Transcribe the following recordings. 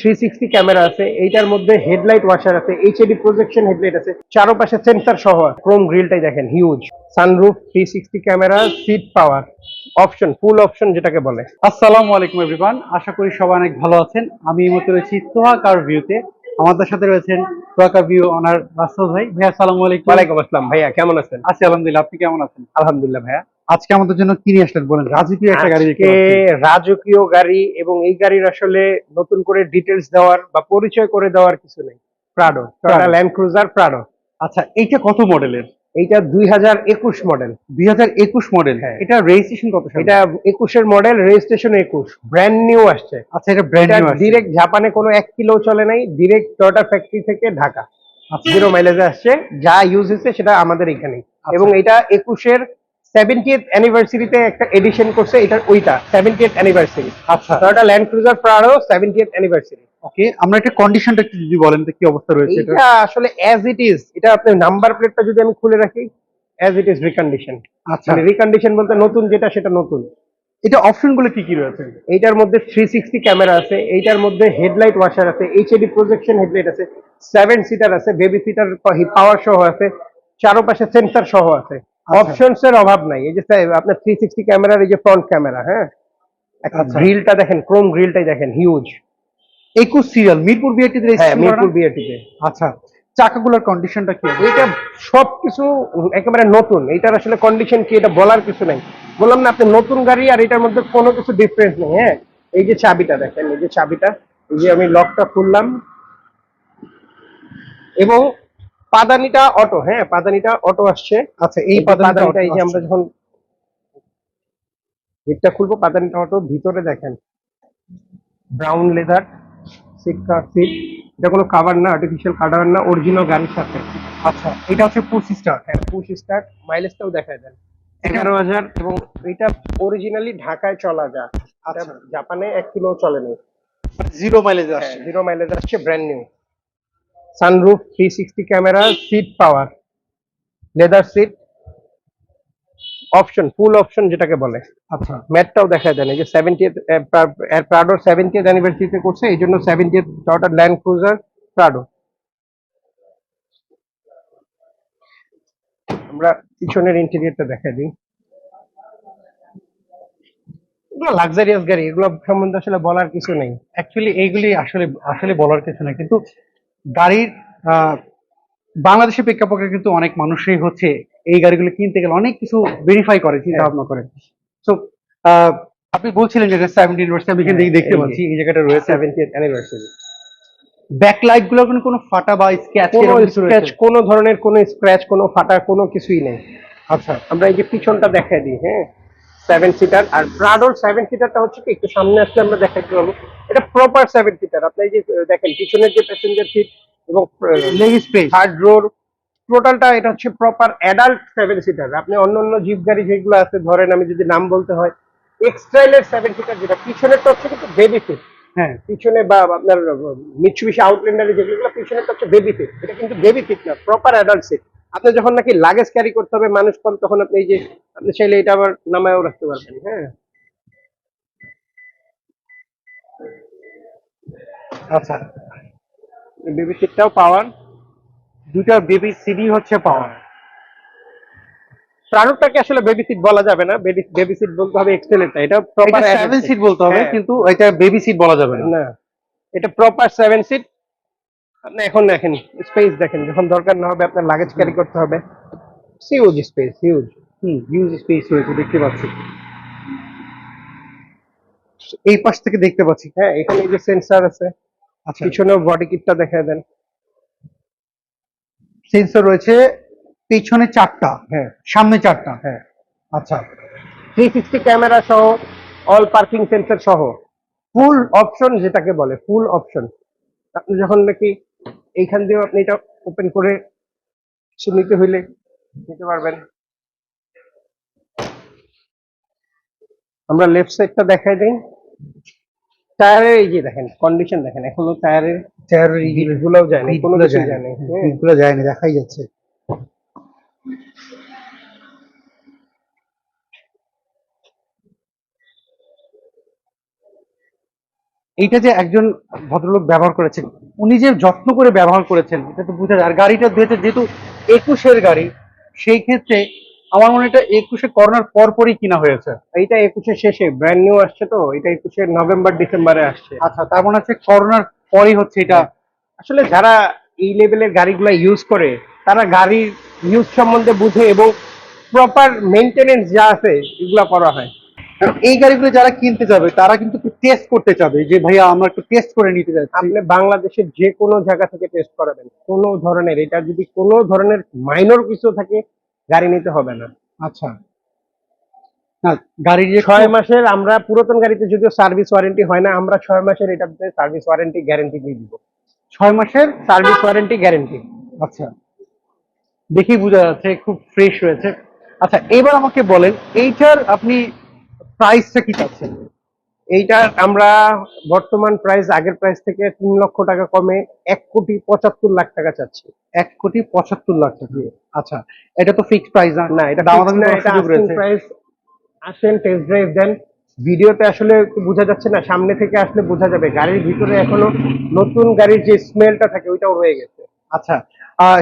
Three sixty camera আছে এইটার মধ্যে হেডলাইট ওয়াশার আছে এইচএডি প্রজেকশন হেডলাইট আছে চারপাশে সেন্সার সহ ক্রোম গ্রিলটাই দেখেন huge sunroof three sixty camera seat power option full option যেটাকে বলে। আসসালামু আলাইকুম এভরিওয়ান আশা করি সবাই অনেক ভালো আছেন। আমি এই মুহূর্তে রয়েছি তোহা কার ভিউতে আমাদের সাথে রয়েছেন Toha car view owner Rasel ভাই। ভাইয়া আসসালামু আলাইকুম। ওয়ালাইকুম আসসালাম ভাইয়া কেমন আছেন? আছি আলহামদুলিল্লাহ আপনি কেমন আছেন? আলহামদুলিল্লাহ ভাইয়া। আজকে আমাদের জন্য কি নিয়ে আসলেন বলেন? রাজকীয় একটা গাড়ি দেখতে রাজকীয় গাড়ি এবং এই গাড়ির আসলে নতুন করে ডিটেলস দেওয়ার বা পরিচয় করে দেওয়ার কিছু নেই। Prado Prado। Land cruiser Prado আচ্ছা এইটা কত মডেলের? এইটা দুই হাজার একুশ মডেল দুই হাজার একুশ মডেল হ্যাঁ। এটা রেজিস্ট্রেশন কত? এটা একুশের মডেল রেজিস্ট্রেশন একুশ। ব্র্যান্ড নিউ আসছে। আচ্ছা এটা ব্র্যান্ড নিউ ডিরেক্ট জাপানে কোনো এক কিলো চলে নাই ডিরেক্ট টয়োটা ফ্যাক্টরি থেকে ঢাকা। আচ্ছা। জিরো মাইলেজে আসছে যা ইউজ হচ্ছে সেটা আমাদের এখানেই। আচ্ছা। এবং এটা একুশের সেভেন্টিয়েথ অ্যানিভার্সারিতে একটা এডিশন করছে এটা ওইটা সেভেন্টিয়েথ অ্যানিভার্সারি আচ্ছা। Toyota land cruiser Prado seventieth anniversary okay আমরা একটা কন্ডিশনটা একটু যদি বলেন তো কি অবস্থা রয়েছে এটা। আসলে অ্যাজ ইট ইজ এটা আপনার নাম্বার প্লেটটা যদি আমি খুলে রাখি অ্যাজ ইট ইজ রিকন্ডিশন আচ্ছা। মানে রিকন্ডিশন বলতে নতুন যেটা সেটা নতুন। এটা অপশনগুলো কি কি রয়েছে? এইটার মধ্যে থ্রি সিক্সটি ক্যামেরা আছে এইটার মধ্যে হেডলাইট ওয়াশার আছে H A D projection headlight আছে সেভেন সিটার আছে বেবি সিটার পাওয়ার সহ আছে চারপাশে সেন্সার সহ আছে। অপশনস এর অভাব নাই। এই যে আপনার থ্রি সিক্সটি ক্যামেরার এই যে ফ্রন্ট ক্যামেরা হ্যাঁ? আচ্ছা। গ্রিলটা দেখেন ক্রোম গ্রিলটাই দেখেন হিউজ একুশ সিরিয়াল মিরপুর বিআরটি হ্যাঁ মিরপুর বিআরটিতে আচ্ছা। চাকাগুলোর কন্ডিশনটা কি? হবে? এটা সবকিছু একেবারে নতুন। এটার আসলে কন্ডিশন কি এটা বলার কিছু নাই। বললাম না আপনি নতুন গাড়ি আর এটার মধ্যে কোনো কিছু ডিফারেন্স নেই হ্যাঁ? এই যে চাবিটা দেখেন এই যে চাবিটা এই যে আমি লকটা খুললাম। এবং পাদানিটা অটো হ্যাঁ পাদানিটা অটো আসছে। আচ্ছা এই পাদানিটা এই যে আমরা যখন গেটটা খুলবো পাদানিটা অটো ভিতরে দেখেন। Brown leather seat car seat এটা কোনো কাভার না আর্টিফিশিয়াল কাভার না অরিজিনাল গাড়ির সাথে। আচ্ছা এটা হচ্ছে পুশ স্টার হ্যাঁ পুশ স্টার্ট মাইলেজটাও দেখায় দেন। এগারো হাজার এবং এটা অরিজিনালি ঢাকায় চলা যা এটা আচ্ছা। জাপানে এক কিলো চলে নেই জিরো মাইলেজ আসছে। জিরো মাইলেজ আসছে brand new sunroof three sixty camera seat power leather seat option full option যেটাকে বলে। আচ্ছা। ম্যাটটাও দেখা দেন এই যে সেভেন্টিয়েথ প্রাডোর সেভেন্টিয়েথ অ্যানিভার্সারিতে করছে এই জন্য seventieth Toyota land cruiser Prado আমরা পিছনের ইন্টেরিয়রটা দেখা দিই। এগুলো লাক্সারিয়াস গাড়ি এগুলো সম্বন্ধে আসলে বলার কিছু নেই। অ্যাকচুয়ালি এইগুলি আসলে আসলে বলার কিছু না কিন্তু গাড়ির বাংলাদেশের প্রেক্ষাপটে কিন্তু অনেক মানুষই হচ্ছে এই গাড়িগুলো কিনতে গেলে অনেক কিছু ভেরিফাই করে চিন্তা ভাবনা করে। সো আপনি বলছিলেন যে সেভেন্টিন ভার্সন আমি এখান থেকে দেখতে পাচ্ছি। এই জায়গাটা রয়েছে সেভেন্টিয়েথ অ্যানিভার্সারি ব্যাকলাইটগুলো কোনো কোনো ফাটা বা স্ক্যাচ কোনো স্ক্র্যাচ কোনো ধরনের কোনো স্ক্র্যাচ কোনো ফাটা কোনো কিছুই নেই। আচ্ছা। আমরা এই যে পিছনটা দেখাই দিই হ্যাঁ? সেভেন সিটার আর প্রাডোর সেভেন সিটারটা হচ্ছে কি একটু সামনে আসলে আমরা দেখাইতে পারব। এটা প্রপার সেভেন সিটার আপনি যে দেখেন পিছনের যে প্যাসেঞ্জার সিট এবং লেগ স্পেস থার্ড রোর টোটালটা এটা হচ্ছে প্রপার অ্যাডাল্ট সেভেন সিটার আপনি অন্য অন্য জিপ গাড়ি যেগুলো আছে ধরেন আমি যদি নাম বলতে হয় এক্সট্রাইলের সেভেন সিটার যেটা পিছনেরটা হচ্ছে কিন্তু বেবি সিট হ্যাঁ। পিছনে বা আপনার মিচুবিশি আউটল্যান্ডারে যেগুলো পিছনেরটা হচ্ছে বেবি সিট এটা কিন্তু বেবি সিট না প্রপার অ্যাডাল্ট সিট আপনি যখন নাকি লাগেজ ক্যারি করতে হবে মানুষ কম তখন আপনি এই যে আপনি চাইলে এটা আবার নামায়ও রাখতে পারবেন হ্যাঁ? আচ্ছা। বেবি সিটটাও পাওয়ার। দুটা বেবি সিডি হচ্ছে পাওয়ার। প্রাণটাকে আসলে বেবি সিট বলা যাবে না? বেবি সিট বলতে হবে এক্সেলেন্টটা এটা প্রপার সেভেন সিট বলতে হবে হ্যাঁ। কিন্তু এটা বেবি সিট বলা যাবে না। না। এটা প্রপার সেভেন সিট এখন দেখেন। স্পেস দেখেন। যখন দরকার না হবে আপনার লাগেজ ক্যারি করতে হবে। Huge space huge hmm huge space রয়েছে দেখতে পাচ্ছি। এই পাশ থেকে দেখতে পাচ্ছি। হ্যাঁ এখানে যে সেন্সার আছে আচ্ছা। পিছনে বডি কিটটা দেখা দেন। সেন্সর রয়েছে পেছনে চারটা হ্যাঁ। সামনে চারটা। হ্যাঁ। আচ্ছা। থ্রি সিক্সটি ক্যামেরা সহ অল পার্কিং সেন্সার সহ। ফুল অপশন যেটাকে বলে ফুল অপশন আপনি যখন নাকি এইখান দিয়েও আপনি এটা ওপেন করে নিতে হইলে নিতে পারবেন। আমরা লেফট সাইডটা দেখাই দিই। টায়ারের এই যে দেখেন কন্ডিশন দেখেন এখনও টায়ারের চেয়ারের গুলোও যায়নি কোনো কিছু যায়নি হ্যাঁ। গুলো যায়নি দেখাই যাচ্ছে। এইটা যে একজন ভদ্রলোক ব্যবহার করেছেন উনি যে যত্ন করে ব্যবহার করেছেন এটা তো বোঝা যায়। আর গাড়িটা দুয়েছে যেহেতু একুশের গাড়ি সেই ক্ষেত্রে আমার মনে হয় এটা একুশে করোনার পর পরই কিনা হয়েছে। এইটা একুশের শেষে ব্র্যান্ড নিউ আসছে তো এটা একুশের নভেম্বর ডিসেম্বরে আসছে। আচ্ছা তার মনে হচ্ছে করোনার পরই হচ্ছে এটা। আসলে যারা এই লেভেলের গাড়িগুলো ইউজ করে তারা গাড়ির ইউজ সম্বন্ধে বুঝে এবং প্রপার মেনটেনেন্স যা আছে এগুলা করা হয়। এই গাড়িগুলো যারা কিনতে যাবে তারা কিন্তু একটু টেস্ট করতে চাবে যে ভাইয়া আমরা একটু টেস্ট করে নিতে যাচ্ছি। আপনি বাংলাদেশের যে কোনো জায়গা থেকে টেস্ট করাবেন কোনো ধরনের এটা যদি কোনো ধরনের মাইনর কিছু থাকে গাড়ি নিতে হবে না। আচ্ছা। না গাড়ির যে ছয় মাসের আমরা পুরাতন গাড়িতে যদিও সার্ভিস ওয়ারেন্টি হয় না আমরা ছয় মাসের এটাতে সার্ভিস ওয়ারেন্টি গ্যারেন্টি দিয়ে দিব। ছয় মাসের? সার্ভিস ওয়ারেন্টি গ্যারেন্টি আচ্ছা। দেখেই বোঝা যাচ্ছে খুব ফ্রেশ রয়েছে আচ্ছা এবার আমাকে বলেন এইটার আপনি প্রাইসটা কি চাচ্ছেন এইটার আমরা বর্তমান প্রাইস আগের প্রাইস থেকে তিন লক্ষ টাকা কমে এক কোটি পঁচাত্তর লাখ টাকা চাচ্ছি। এক কোটি পঁচাত্তর লাখ টাকা। আচ্ছা এটা তো ফিক্সড প্রাইস না এটা দামাদামি প্রাইস আসেন টেস্ট ড্রাইভ দেন। ভিডিওতে আসলে বোঝা যাচ্ছে না সামনে থেকে আসলে বোঝা যাবে। গাড়ির ভিতরে এখনও নতুন গাড়ির যে স্মেলটা থাকে ওইটাও রয়ে গেছে। আচ্ছা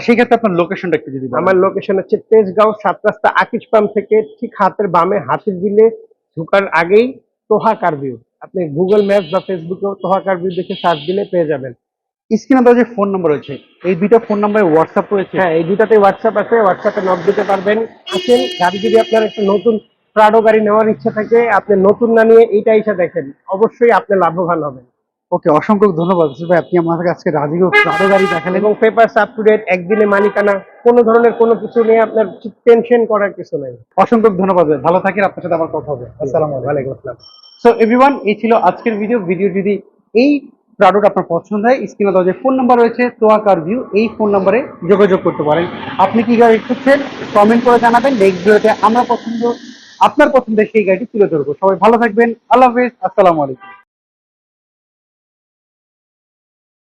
সেই ক্ষেত্রে আপনার লোকেশনটা একটু যদি আমার লোকেশন হচ্ছে তেজগাঁও সাত রাস্তা আকিজ পাম্প থেকে ঠিক হাতের বামে হাতির দিলে ঢুকার আগেই তোহা কারভিউ। আপনি গুগল ম্যাপ বা ফেসবুকে তোহা কারভিউ দেখে সার্চ দিলে পেয়ে যাবেন। স্ক্রিনে তো যে ফোন নাম্বার রয়েছে এই দুটো ফোন নাম্বারে হোয়াটসঅ্যাপ রয়েছে? হ্যাঁ এই দুটাতে হোয়াটসঅ্যাপ আছে হোয়াটসঅ্যাপে নক দিতে পারবেন। আসেন গাড়ি যদি আপনার একটা নতুন প্রাডো গাড়ি নেওয়ার ইচ্ছা থাকে আপনি নতুন না নিয়ে এইটা এসে দেখেন। অবশ্যই আপনি লাভবান হবেন। ওকে অসংখ্য ধন্যবাদ। ভাই আপনি আমাকে আজকে রাজীব প্রাডো গাড়ি দেখালেন। এবং পেপার আপ টু ডেট একদিনে মালিকানা কোনো ধরনের কোনো কিছু নিয়ে আপনার টেনশন করার কিছু নেই। অসংখ্য ধন্যবাদ। ভালো থাকেন আপনার সাথে আবার কথা হবে। আসসালামু আলাইকুম। আসসালাম। সো এভরিওয়ান এই ছিল আজকের ভিডিও ভিডিও যদি এই প্রোডাক্ট আপনার পছন্দ হয় স্ক্রিনে দেওয়া যে ফোন নাম্বার রয়েছে তোয়া কার ভিউ এই ফোন নাম্বারে যোগাযোগ করতে পারেন। আপনি কি গাড়ি খুঁজছেন কমেন্ট করে জানাবেন। নেক্সট ভিডিওতে আমরা পছন্দ আপনার পছন্দের সেই গাড়িটি তুলে ধরবো। সবাই ভালো থাকবেন। আল্লাহ হাফেজ। আসসালামু আলাইকুম।